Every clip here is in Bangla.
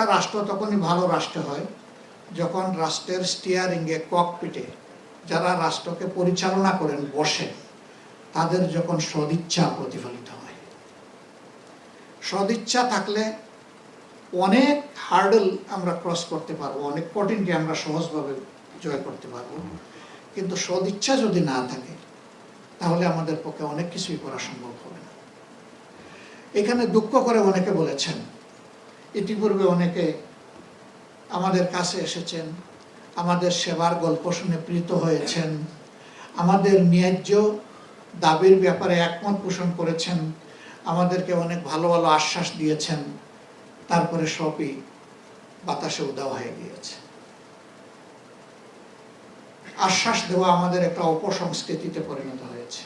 একটা রাষ্ট্র তখনই ভালো রাষ্ট্র হয়, যখন রাষ্ট্রের স্টিয়ারিংয়ে ককপিটে যারা রাষ্ট্রকে পরিচালনা করেন বসে তাদের যখন সদিচ্ছা প্রতিফলিত হয়। সদিচ্ছা থাকলে অনেক হার্ডেল আমরা ক্রস করতে পারব, অনেক কঠিনকে আমরা সহজভাবে জয় করতে পারব। কিন্তু সদিচ্ছা যদি না থাকে, তাহলে আমাদের পক্ষে অনেক কিছুই করা সম্ভব হবে না। এখানে দুঃখ করে অনেকে বলেছেন ইতিপূর্বে অনেকে আমাদের কাছে এসেছেন, আমাদের সেবার গল্প শুনে প্রীত হয়েছেন, আমাদের ন্যায্য দাবির ব্যাপারে একমত পোষণ করেছেন, আমাদেরকে অনেক ভালো ভালো আশ্বাস দিয়েছেন, তারপরে সবই বাতাসে উদাও হয়ে গিয়েছে। আশ্বাস দেওয়া আমাদের একটা অপসংস্কৃতিতে পরিণত হয়েছে।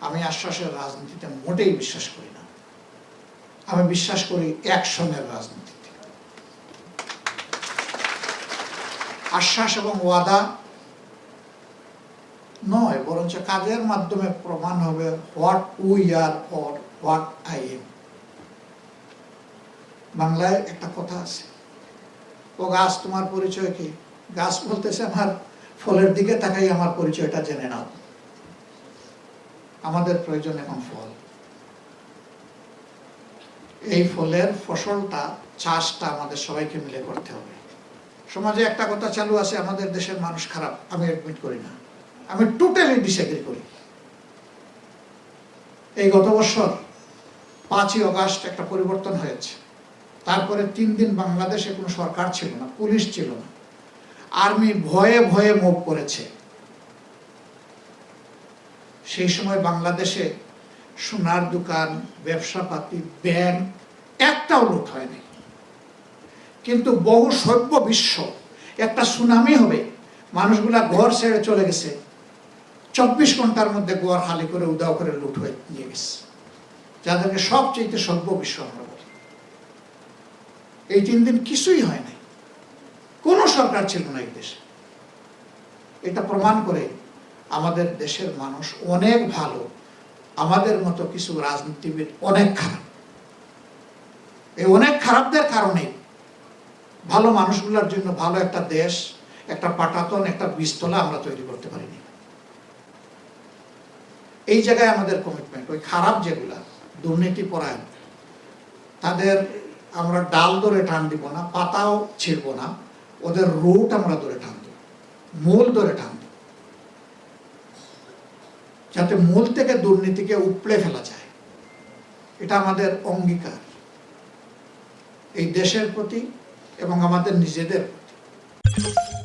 আমি আশ্বাসের রাজনীতিতে মোটেই বিশ্বাস করি আমি বিশ্বাস করি অ্যাকশনের রাজনীতিতে। আশ্বাস এবং ওয়াদা নয়, বরঞ্চ কাজের মাধ্যমে প্রমাণ হবে what we are or what I am. বাংলায় একটা কথা আছে, ও গাছ তোমার পরিচয় কি? গাছ বলতেছে আমার ফলের দিকে তাকাই আমার পরিচয়টা জেনে নাও। আমাদের প্রয়োজন এখন ফল। এই ফলের ফসলটা, চাষটা আমাদের সবাইকে মিলে করতে হবে। সমাজে একটা কথা চালু আছে, আমাদের দেশের মানুষ খারাপ, আমি অ্যাডমিট করি না। আমি টোটালি ডিসএগ্রি করি। এই গত বছর পাঁচই অগাস্ট একটা পরিবর্তন হয়েছে। তারপরে তিন দিন বাংলাদেশে কোনো সরকার ছিল না, পুলিশ ছিল না। আর্মি ভয়ে ভয়ে মুভ করেছে। সেই সময় বাংলাদেশে সোনার দোকান, ব্যবসাপাতি, ব্যাংক, একটাও লুট হয়নি কিন্তু বহু সভ্য বিশ্ব, একটা সুনামি হবে, মানুষগুলা ঘর ছেড়ে চলে গেছে। চব্বিশ ঘণ্টার মধ্যে গোয়ার হালি করে উদাও করে লুট হয়ে নিয়ে গেছে। যাদেরকে সবচেয়ে সভ্য বিশ্ব আমরা বলি। এই তিন দিন কিছুই হয় নাই। কোনো সরকার ছিল না এই দেশে। এটা প্রমাণ করে আমাদের দেশের মানুষ অনেক ভালো। আমাদের মতো কিছু রাজনীতিবিদ অনেক খারাপ। এই অনেক খারাপদের কারণে ভালো মানুষগুলোর জন্য ভালো একটা দেশ, একটা পাটাতন, একটা বীজতলা আমরা তৈরি করতে পারিনি। এই জায়গায় আমাদের কমিটমেন্ট ওই খারাপ যেগুলা, দুর্নীতি পরায়ণ, তাদের আমরা ডাল ধরে টান দিব না, পাতাও ছিড়ব না, ওদের রুট আমরা ধরে টান দেব মূল ধরে টান দেব যাতে মূল থেকে দুর্নীতিকে উপড়ে ফেলা যায়। এটা আমাদের অঙ্গীকার। এই দেশের প্রতি এবং আমাদের নিজেদের প্রতি।